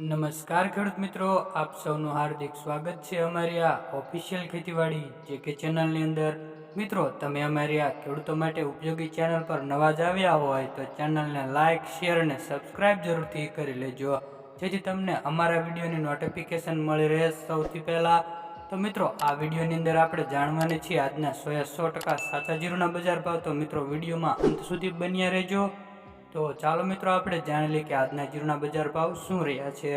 નમસ્કાર ખેડૂત મિત્રો, આપ સૌનું હાર્દિક સ્વાગત છે અમારી આ ઓફિશિયલ ખેતીવાડી, જે કે ચેનલની અંદર. મિત્રો, તમે અમારી આ ખેડૂતો માટે ઉપયોગી ચેનલ પર નવા જ આવ્યા હોય, તો ચેનલને લાઇક શેર અને સબસ્ક્રાઇબ જરૂરથી કરી લેજો. જેથી તમને અમારા વિડીયોની નોટિફિકેશન મળી રહે સૌથી પહેલાં. તો મિત્રો, આ વિડીયોની અંદર આપણે જાણવાની છીએ આજના સોયા સો ટકા સાચા જીરુના બજાર ભાવ. તો મિત્રો, વિડીયોમાં અંત સુધી બન્યા રહેજો. તો ચાલો મિત્રો આપણે જાણી લઈએ કે આજના જીરુના બજાર ભાવ શું રહ્યા છે.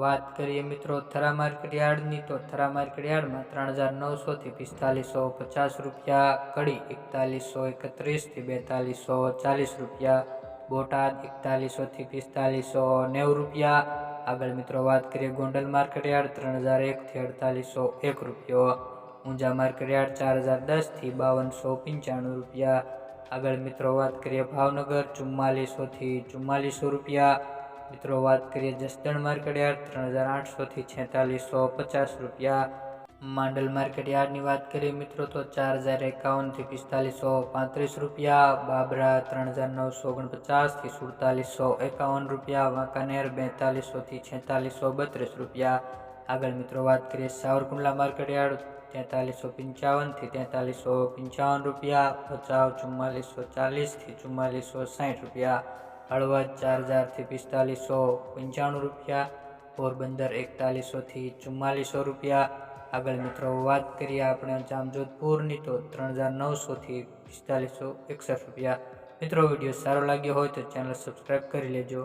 વાત કરીએ મિત્રો થરા માર્કેટ યાર્ડની, તો થરા માર્કેટ યાર્ડમાં ત્રણ હજાર નવસોથી પિસ્તાલીસો પચાસ રૂપિયા, કડી એકતાલીસો એકત્રીસથી બેતાલીસો ચાલીસ રૂપિયા, બોટાદ એકતાલીસોથી પિસ્તાલીસો નેવું રૂપિયા. આગળ મિત્રો વાત કરીએ ગોંડલ માર્કેટ યાર્ડ ત્રણ હજાર એકથી અડતાલીસો એક રૂપિયો. ઊંઝા માર્કેટ યાર્ડ, ચાર હજાર દસથી બાવનસો પંચાણું રૂપિયા. આગળ મિત્રો વાત કરીએ ભાવનગર ચુમ્માલીસોથી ચુમ્માલીસો રૂપિયા. મિત્રો વાત કરીએ જસદણ માર્કેટ યાર્ડ ત્રણ હજાર આઠસોથી છેતાલીસો પચાસ રૂપિયા. માંડલ માર્કેટ યાર્ડની વાત કરીએ મિત્રો તો ચાર હજાર એકાવનથી પિસ્તાલીસો પાંત્રીસ રૂપિયા. બાબરા ત્રણ હજાર નવસો ઓગણપચાસથી સુડતાલીસો એકાવન રૂપિયા. વાંકાનેર બેતાલીસોથી છેતાલીસો બત્રીસ રૂપિયા. આગળ મિત્રો વાત કરીએ સાવરકુંડલા માર્કેટ યાર્ડ. તેતાલીસો પંચાવનથી તેતાલીસો પંચાવન રૂપિયા, ભચાઉ ચુમ્માલીસો ચાલીસથી ચુમ્માલીસો સાઠ રૂપિયા, હળવદ ચાર હજારથી પિસ્તાલીસો પંચાણું રૂપિયા, પોરબંદર એકતાલીસોથી ચુમ્માલીસો રૂપિયા. આગળ મિત્રો વાત કરીએ આપણે જામજોધપુરની તો ત્રણ હજાર નવસોથી પિસ્તાલીસો એકસઠ રૂપિયા. મિત્રો વીડિયો સારો લાગ્યો હોય તો ચેનલ સબસ્ક્રાઈબ કરી લેજો.